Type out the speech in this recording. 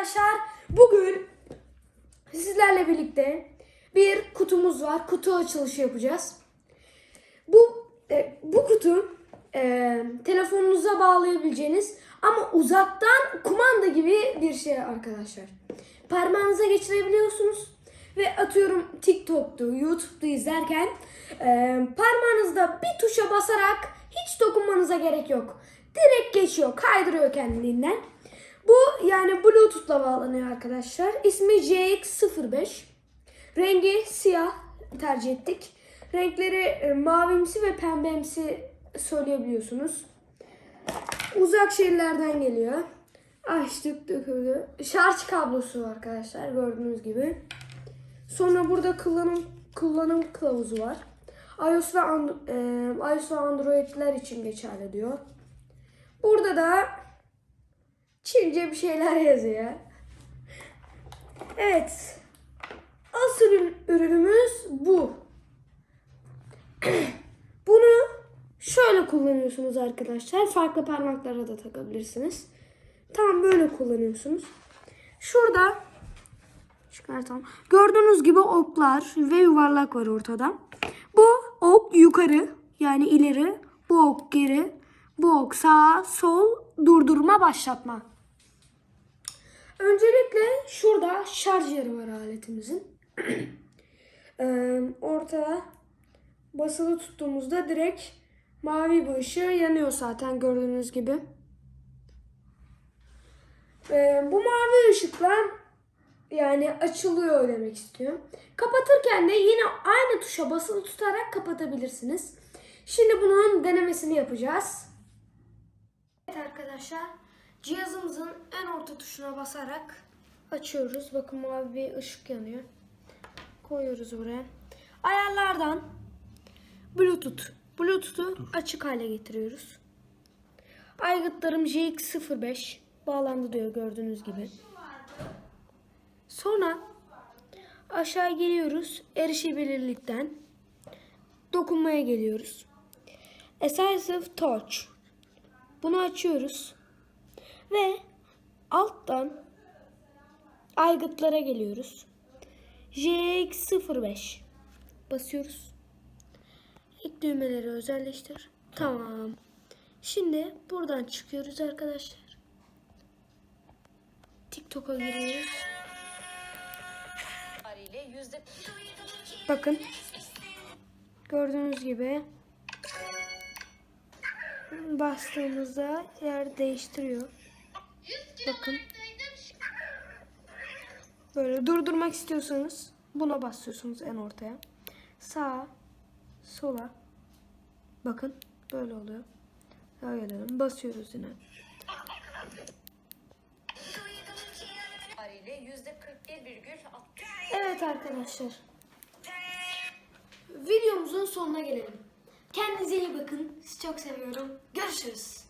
arkadaşlar bugün sizlerle birlikte bir kutumuz var. Kutu açılışı yapacağız. Bu e, bu kutu e, telefonunuza bağlayabileceğiniz ama uzaktan kumanda gibi bir şey arkadaşlar. Parmağınıza geçirebiliyorsunuz ve atıyorum TikTok'tu, YouTube'da izlerken e, parmağınızda bir tuşa basarak hiç dokunmanıza gerek yok. Direkt geçiyor, kaydırıyor kendiliğinden. Bu yani Bluetooth'la bağlanıyor arkadaşlar. İsmi JX05. Rengi siyah tercih ettik. Renkleri e, mavimsi ve pembemsi söyleyebiliyorsunuz. Uzak şehirlerden geliyor. Açtık döküldü. Şarj kablosu arkadaşlar gördüğünüz gibi. Sonra burada kullanım kullanım kılavuzu var. iOS ve, And- e, iOS ve Android'ler için geçerli diyor. Burada da Çince bir şeyler yazıyor. Evet. Asıl ürün- ürünümüz bu. Bunu şöyle kullanıyorsunuz arkadaşlar. Farklı parmaklara da takabilirsiniz. Tam böyle kullanıyorsunuz. Şurada çıkartalım. Gördüğünüz gibi oklar ve yuvarlak var ortada. Bu ok yukarı yani ileri, bu ok geri, bu ok sağ, sol, durdurma, başlatma. Öncelikle şurada şarj yeri var aletimizin. Ee, ortada basılı tuttuğumuzda direkt mavi bir ışığı yanıyor zaten gördüğünüz gibi. Bu mavi ışıkla yani açılıyor demek istiyorum. Kapatırken de yine aynı tuşa basılı tutarak kapatabilirsiniz. Şimdi bunun denemesini yapacağız. Evet arkadaşlar cihazımızın en orta tuşuna basarak açıyoruz. Bakın mavi bir ışık yanıyor. Koyuyoruz buraya. Ayarlardan Bluetooth. Bluetooth'u açık hale getiriyoruz. Aygıtlarım JX05 bağlandı diyor gördüğünüz gibi. Sonra aşağı geliyoruz. Erişebilirlikten dokunmaya geliyoruz. Decisive Touch. Bunu açıyoruz. Ve alttan aygıtlara geliyoruz. JX05 basıyoruz. İlk düğmeleri özelleştir. Tamam. Şimdi buradan çıkıyoruz arkadaşlar. TikTok'a giriyoruz. Bakın. Gördüğünüz gibi bastığımızda yer değiştiriyor. Bakın. Böyle durdurmak istiyorsanız buna basıyorsunuz en ortaya. Sağa, sola. Bakın böyle oluyor. Sağa gelelim. Basıyoruz yine. itibariyle yüzde 41,60 Evet arkadaşlar. Videomuzun sonuna gelelim. Kendinize iyi bakın. Sizi çok seviyorum. Görüşürüz.